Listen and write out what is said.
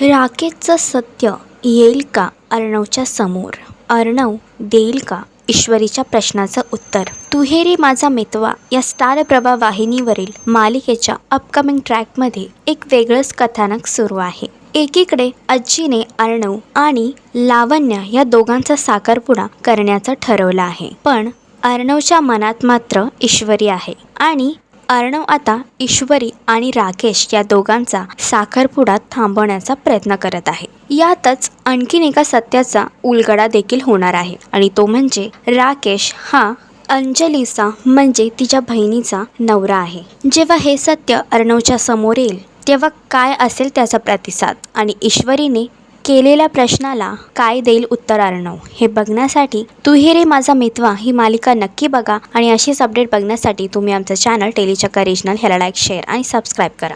राकेशचं सत्य येईल का अर्णवच्या समोर? अर्णव देईल का ईश्वरीच्या प्रश्नाचं उत्तर? तुहेरी माझा मितवा या स्टार प्रभा वाहिनीवरील मालिकेच्या अपकमिंग ट्रॅकमध्ये एक वेगळंच कथानक सुरू आहे. एकीकडे आजीने अर्णव आणि लावण्य या दोघांचा साखरपुडा करण्याचं ठरवलं आहे. पण अर्णवच्या मनात मात्र ईश्वरी आहे आणि अर्णव आता ईश्वरी आणि राकेश या दोघांचा साखरपुडा थांबवण्याचा प्रयत्न करत आहे. यातच आणखीन एका सत्याचा उलगडा देखील होणार आहे आणि तो म्हणजे राकेश हा अंजलीचा म्हणजे तिच्या बहिणीचा नवरा आहे. जेव्हा हे सत्य अर्णवच्या समोर येईल तेव्हा काय असेल त्याचा प्रतिसाद? आणि ईश्वरीने केलेल्या प्रश्नाला काय देईल उत्तर अर्णव हे बघण्यासाठी तू हे रे माझा मितवा ही मालिका नक्की बघा आणि अशीच अपडेट बघण्यासाठी तुम्ही आमचं चॅनल टेलीचक्का रिजनल ह्याला लाईक शेअर आणि सबस्क्राईब करा.